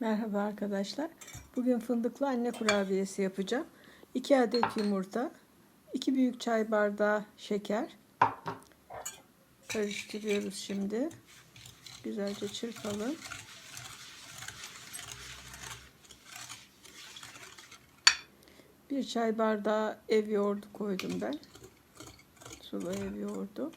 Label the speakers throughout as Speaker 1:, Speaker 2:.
Speaker 1: Merhaba arkadaşlar. Bugün fındıklı anne kurabiyesi yapacağım. 2 adet yumurta, 2 büyük çay bardağı şeker. Karıştırıyoruz şimdi. Güzelce çırpalım. Bir çay bardağı ev yoğurdu koydum ben. Sulu ev yoğurdu.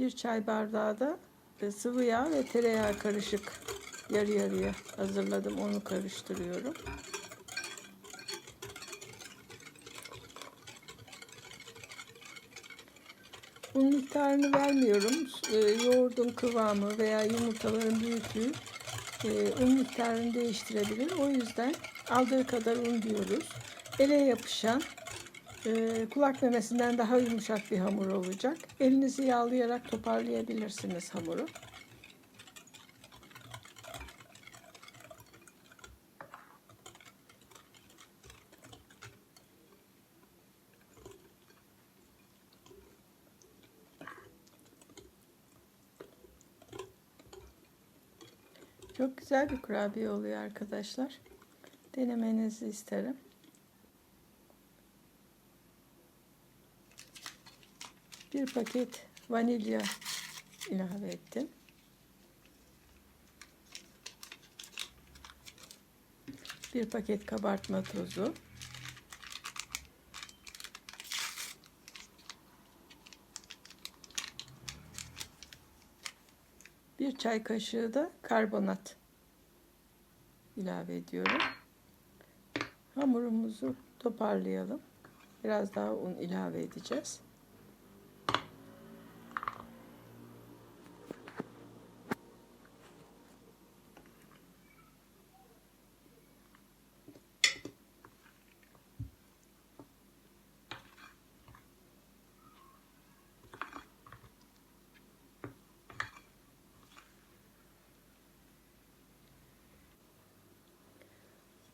Speaker 1: Bir çay bardağı da e, sıvı yağ ve tereyağı karışık yarı yarıya hazırladım. Onu karıştırıyorum. Un miktarını vermiyorum. E, yoğurdun kıvamı veya yumurtaların büyüklüğü e, un miktarını değiştirebilir. O yüzden aldığı kadar un diyoruz. Ele yapışan e, kulak memesinden daha yumuşak bir hamur olacak. Elinizi yağlayarak toparlayabilirsiniz hamuru. Çok güzel bir kurabiye oluyor arkadaşlar. Denemenizi isterim. Bir paket vanilya ilave ettim. Bir paket kabartma tozu. Bir çay kaşığı da karbonat ilave ediyorum. Hamurumuzu toparlayalım. Biraz daha un ilave edeceğiz.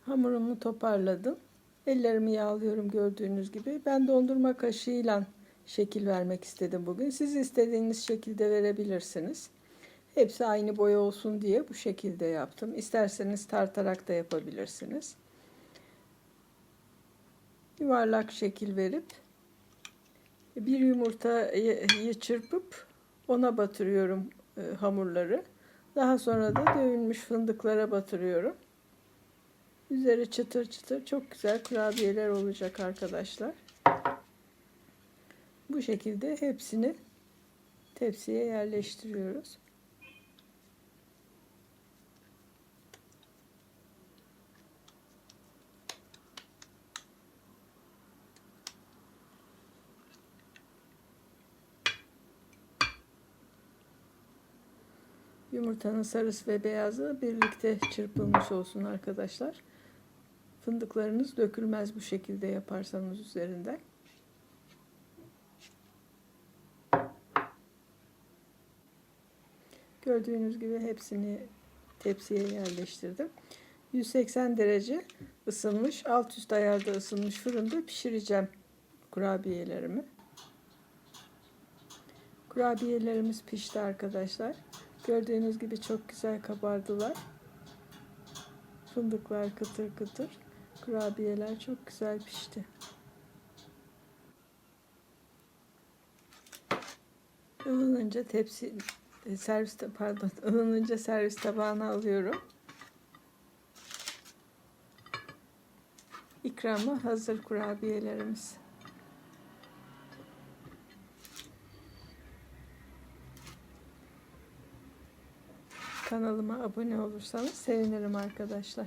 Speaker 1: Hamurumu toparladım. Ellerimi yağlıyorum gördüğünüz gibi. Ben dondurma kaşığıyla şekil vermek istedim bugün. Siz istediğiniz şekilde verebilirsiniz. Hepsi aynı boy olsun diye bu şekilde yaptım. İsterseniz tartarak da yapabilirsiniz. Yuvarlak şekil verip bir yumurtayı çırpıp ona batırıyorum e, hamurları. Daha sonra da dövülmüş fındıklara batırıyorum. Üzeri çıtır çıtır çok güzel kurabiyeler olacak arkadaşlar. Bu şekilde hepsini tepsiye yerleştiriyoruz. Yumurtanın sarısı ve beyazı birlikte çırpılmış olsun arkadaşlar. Fındıklarınız dökülmez bu şekilde yaparsanız üzerinden. Gördüğünüz gibi hepsini tepsiye yerleştirdim. 180 derece ısınmış, alt üst ayarda ısınmış fırında pişireceğim kurabiyelerimi. Kurabiyelerimiz pişti arkadaşlar. Gördüğünüz gibi çok güzel kabardılar. Fındıklar kıtır kıtır. Kurabiyeler çok güzel pişti. Ilınınca tepsi e, servis pardon ılınınca servis tabağına alıyorum. İkramı hazır kurabiyelerimiz. Kanalıma abone olursanız sevinirim arkadaşlar.